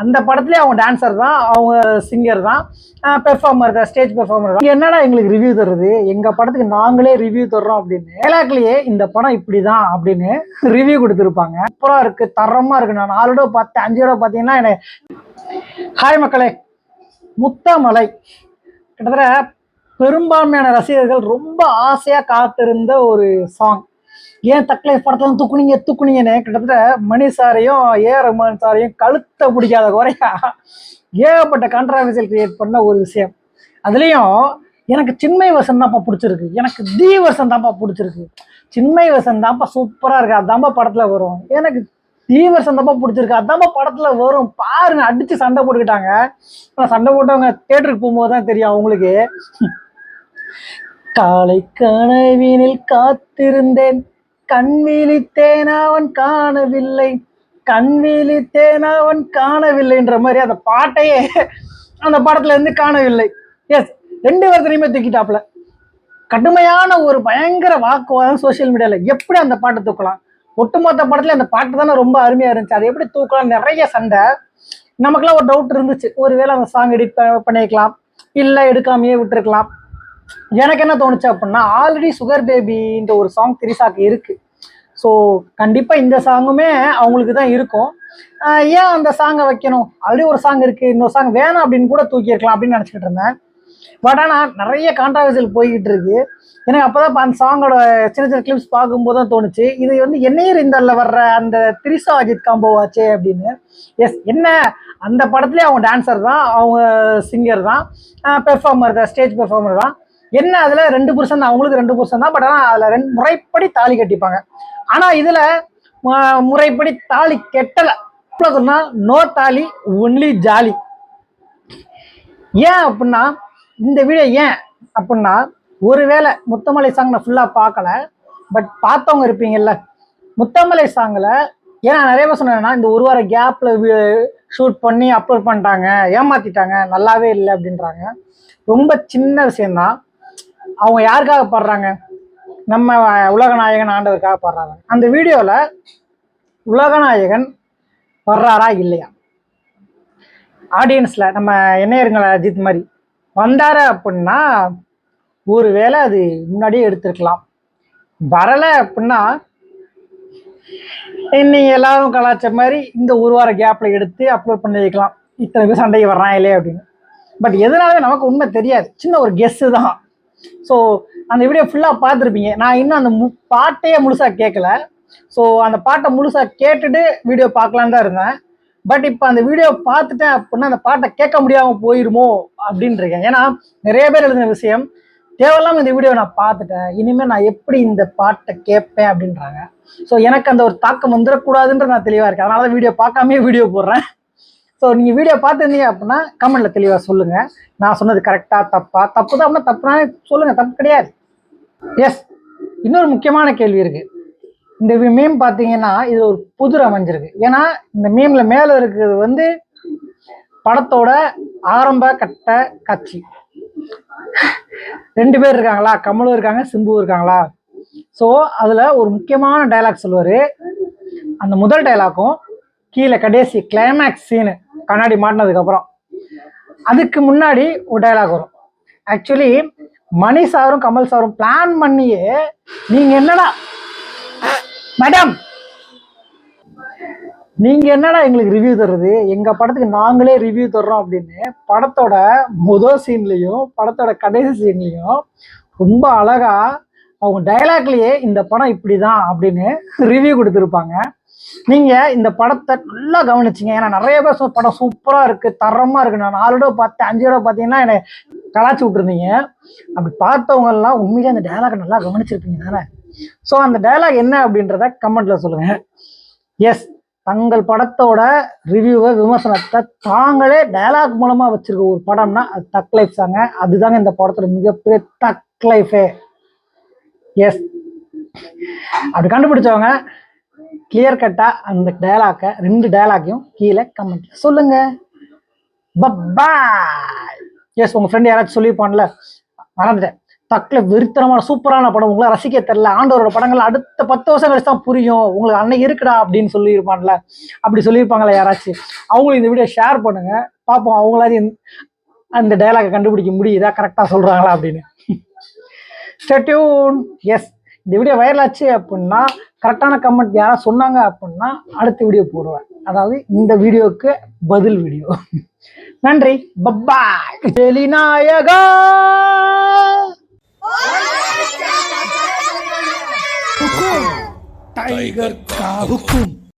அந்த படத்துலேயே அவங்க டான்சர் தான் அவங்க சிங்கர் தான் பெர்ஃபார்மர் தான் ஸ்டேஜ் பெர்ஃபார்மர் தான். என்னடா எங்களுக்கு ரிவ்யூ தருது? எங்கள் படத்துக்கு நாங்களே ரிவ்யூ தர்றோம் அப்படின்னு. ஏலாக்லேயே இந்த படம் இப்படி தான் அப்படின்னு ரிவ்யூ கொடுத்துருப்பாங்க. சூப்பரா இருக்கு தரமா இருக்கு. நான் நாலு தடவை பார்த்தேன் அஞ்சு ரூபா பார்த்தீங்கன்னா எனக்கு ஹாய் மக்களே. முத்தமலை. கிட்டத்தட்ட பெரும்பான்மையான ரசிகர்கள் ரொம்ப ஆசையாக காத்திருந்த ஒரு சாங் ஏன் தக்கலை படத்தெல்லாம் தூக்குனீங்க? தூக்குனீங்கன்னு கிட்டத்தட்ட மணி சாரையும் ஏ ரஹ்மான் சாரையும் கழுத்தை பிடிக்காத குறையா ஏகப்பட்ட கான்ட்ரவர்சியல் கிரியேட் பண்ண ஒரு விஷயம். அதுலேயும் எனக்கு சின்மை வசன் தான்ப்பா பிடிச்சிருக்கு. எனக்கு தி வசன் தான்ப்பா பிடிச்சிருக்கு. சின்மை வசன் தான்ப்பா சூப்பராக இருக்கு. அதான்ப்பா படத்தில் வரும். எனக்கு தி வருஷம் தான்ப்பா பிடிச்சிருக்கு. அதான்ப்பா படத்தில் வரும். பாருங்க அடித்து சண்டை போட்டுக்கிட்டாங்க. ஆனால் சண்டை போட்டவங்க தேட்டருக்கு போகும்போது தான் தெரியும் அவங்களுக்கு. காலை கனவினில் காத்திருந்தேன். கண் அவன் காணவில்லை. கண் விழித்தேன் அவன் காணவில்லைன்ற மாதிரி அந்த பாட்டையே அந்த படத்துல இருந்து காணவில்லை. எஸ் ரெண்டு வருத்தனையுமே தூக்கிட்டாப்ல கடுமையான ஒரு பயங்கர வாக்குவாதம் சோஷியல் மீடியாவில் எப்படி அந்த பாட்டை தூக்கலாம்? ஒட்டுமொத்த படத்துல அந்த பாட்டு தானே ரொம்ப அருமையா இருந்துச்சு. அதை எப்படி தூக்கலாம்? நிறைய சண்டை. நமக்குலாம் ஒரு டவுட் இருந்துச்சு. ஒருவேளை அந்த சாங் எடிட் பண்ணிக்கலாம் இல்லை எடுக்காமையே விட்டுருக்கலாம். எனக்கு என்ன தோணுச்சு அப்படின்னா ஆல்ரெடி சுகர் பேபின்ற ஒரு சாங் திரிசாக்கு இருக்கு. ஸோ கண்டிப்பாக இந்த சாங்குமே அவங்களுக்கு தான் இருக்கும். ஏன் அந்த சாங்கை வைக்கணும்? ஆல்ரெடி ஒரு சாங் இருக்குது இன்னொரு சாங் வேணாம் அப்படின்னு கூட தூக்கியிருக்கலாம் அப்படின்னு நினச்சிக்கிட்டு இருந்தேன். பட் ஆனால் நிறைய கான்ட்ரவர்சியல் போய்கிட்டு இருக்கு. எனக்கு அப்போ தான் அந்த சாங்கோட சின்ன சின்ன கிளிப்ஸ் பார்க்கும்போது தான் தோணுச்சு. இது வந்து என்னையர் இந்தல்ல வர்ற அந்த திரிசா அஜித் காம்போ ஆச்சே அப்படின்னு. எஸ் என்ன? அந்த படத்துலேயே அவங்க டான்சர் தான் அவங்க சிங்கர் தான் பெர்ஃபார்மர் தான் ஸ்டேஜ் பெர்ஃபார்மர் தான். என்ன அதில் ரெண்டு புருஷன் தான்? அவங்களுக்கு ரெண்டு புருஷன் தான். பட் ஆனால் அதில் ரெண்டு முறைப்படி தாலி கட்டிப்பாங்க. ஆனால் இதில் முறைப்படி தாலி கெட்டலை. சொன்னா நோ தாலி ஒன்லி ஜாலி ஏன் அப்படின்னா இந்த வீடியோ ஏன் அப்படின்னா ஒருவேளை முத்தமலை சாங் நான் ஃபுல்லாக பார்க்கல பட் பார்த்தவங்க இருப்பீங்கல்ல முத்தமலை சாங்கில் ஏன்னா நிறைய பேர் சொன்னேன்னா இந்த ஒரு வார கேப்பில் ஷூட் பண்ணி அப்லோட் பண்ணிட்டாங்க ஏமாத்திட்டாங்க நல்லாவே இல்லை அப்படின்றாங்க ரொம்ப சின்ன விஷயம்தான். அவங்க யாருக்காக பாடுறாங்க? நம்ம உலகநாயகன் ஆண்டவருக்காக பாடுறாங்க. அந்த வீடியோவில் உலகநாயகன் வர்றாரா இல்லையா? ஆடியன்ஸில் நம்ம என்ன அஜித் மாதிரி வந்தாரு அப்படின்னா ஒருவேளை அது முன்னாடியே எடுத்திருக்கலாம். வரலை அப்படின்னா இன்னைக்கு எல்லாரும் கலாச்ச மாதிரி இந்த ஒரு வார கேப்பில் எடுத்து அப்லோட் பண்ணி வைக்கலாம். இத்தனை பேர் சண்டைக்கு வர்றான் இல்லையே அப்படின்னு. பட் எதனால நமக்கு உண்மை தெரியாது. சின்ன ஒரு கெஸ்ஸு தான். ஸோ அந்த வீடியோ ஃபுல்லாக பார்த்துருப்பீங்க. நான் இன்னும் அந்த மு பாட்டையே முழுசாக கேட்கல ஸோ அந்த பாட்டை முழுசாக கேட்டுட்டு வீடியோ பார்க்கலான்னு தான் இருந்தேன். பட் இப்போ அந்த வீடியோ பார்த்துட்டேன் அப்படின்னா அந்த பாட்டை கேட்க முடியாமல் போயிருமோ அப்படின்னு இருக்கேன். ஏன்னா நிறைய பேர் எழுதின விஷயம் தேவையில்லாம இந்த வீடியோ நான் பார்த்துட்டேன். இனிமேல் நான் எப்படி இந்த பாட்டை கேட்பேன் அப்படின்றாங்க. ஸோ எனக்கு அந்த ஒரு தாக்கம் வந்துடக்கூடாதுன்ற நான் தெளிவாக இருக்கேன். அதனால வீடியோ பார்க்காமே வீடியோ போடுறேன். ஸோ நீங்கள் வீடியோ பார்த்துருந்தீங்க அப்படின்னா கமெண்ட்டில் தெளிவாக சொல்லுங்கள் நான் சொன்னது கரெக்டாக தப்பா? தப்பு தான் அப்படின்னா தப்புனா சொல்லுங்கள் தப்பு கிடையாது. எஸ் இன்னொரு முக்கியமான கேள்வி இருக்குது இந்த மீம் பார்த்தீங்கன்னா இது ஒரு புதிர் அமைஞ்சிருக்கு. ஏன்னா இந்த மீம்ல மேலே இருக்கிறது வந்து படத்தோட ஆரம்ப கட்ட காட்சி. ரெண்டு பேர் இருக்காங்களா? கமலும் இருக்காங்க சிம்பு இருக்காங்களா? ஸோ அதில் ஒரு முக்கியமான டைலாக் சொல்லுவார். அந்த முதல் டைலாக்கும் கீழே கடைசி கிளைமேக்ஸ் சீனு கண்ணாடி மாட்டினதுக்கப்புறம். அதுக்கு முன்னாடி ஒரு டைலாக் வரும். ஆக்சுவலி மணி சாரும் கமல் சாரும் பிளான் பண்ணியே நீங்கள் என்னடா மேடம் நீங்க என்னடா எங்களுக்கு ரிவ்யூ தர்றது? எங்க படத்துக்கு நாங்களே ரிவ்யூ தர்றோம் அப்படின்னு படத்தோட முதல் சீன்லயும் படத்தோட கடைசி சீன்லயும் ரொம்ப அழகா அவங்க டைலாக்லயே இந்த படம் இப்படிதான் அப்படின்னு ரிவ்யூ கொடுத்துருப்பாங்க. நீங்க இந்த படத்தை நல்லா கவனிச்சிங்க. ஏன்னா நிறைய பேர் படம் சூப்பரா இருக்கு தரமா இருக்கு. நான் நாலு தடவை பார்த்தேன் அஞ்சு தடவை பார்த்தீங்கன்னா என்னை கலாச்சி விட்டுருந்தீங்க. அப்படி பார்த்தவங்க எல்லாம் உண்மையிலே அந்த டைலாக் நல்லா கவனிச்சிருப்பீங்க தானே? ஸோ அந்த டைலாக் என்ன அப்படின்றத கமெண்ட்ல சொல்லுங்க. எஸ் தங்கள் படத்தோட ரிவ்யூவை விமர்சனத்தை தாங்களே டைலாக் மூலமா வச்சிருக்க ஒரு படம்னா அது தக் லைஃப் தாங்க. அதுதாங்க இந்த படத்தோட மிகப்பெரிய தக் லைஃபே எஸ் அப்படி கண்டுபிடிச்சவங்க கிளியர் கட்டா அந்த டயலாக்கை ரெண்டு டயலாக்கையும் கீழே கமெண்ட்ல சொல்லுங்க. பப்பாய் எஸ் உங்க ஃப்ரெண்ட் யாராச்சும் சொல்லியிருப்பான்ல மறந்துட்டேன். தக்கில் வெறித்தனமான சூப்பரான படம் உங்களை ரசிக்க தெரியல. ஆண்டவரோட படங்கள் அடுத்த பத்து வருஷம் கழிச்சு தான் புரியும். உங்களுக்கு அன்னைக்கு இருக்குடா அப்படின்னு சொல்லியிருப்பான்ல அப்படி சொல்லியிருப்பாங்களா யாராச்சும். அவங்களும் இந்த வீடியோ ஷேர் பண்ணுங்க. பார்ப்போம் அவங்களாச்சும் அந்த டைலாகை கண்டுபிடிக்க முடியுதா? கரெக்டாக சொல்கிறாங்களா அப்படின்னு. ஸ்டெட்யூன் எஸ் இந்த வீடியோ வைரல் ஆச்சு அப்படின்னா கரெக்டான கமெண்ட் யாராவது சொன்னாங்க அப்படின்னா அடுத்த வீடியோ போடுவேன். அதாவது இந்த வீடியோக்கு பதில் வீடியோ நன்றி. பப்பா ஜெலிநாயகா டைகர் காவுக்கும்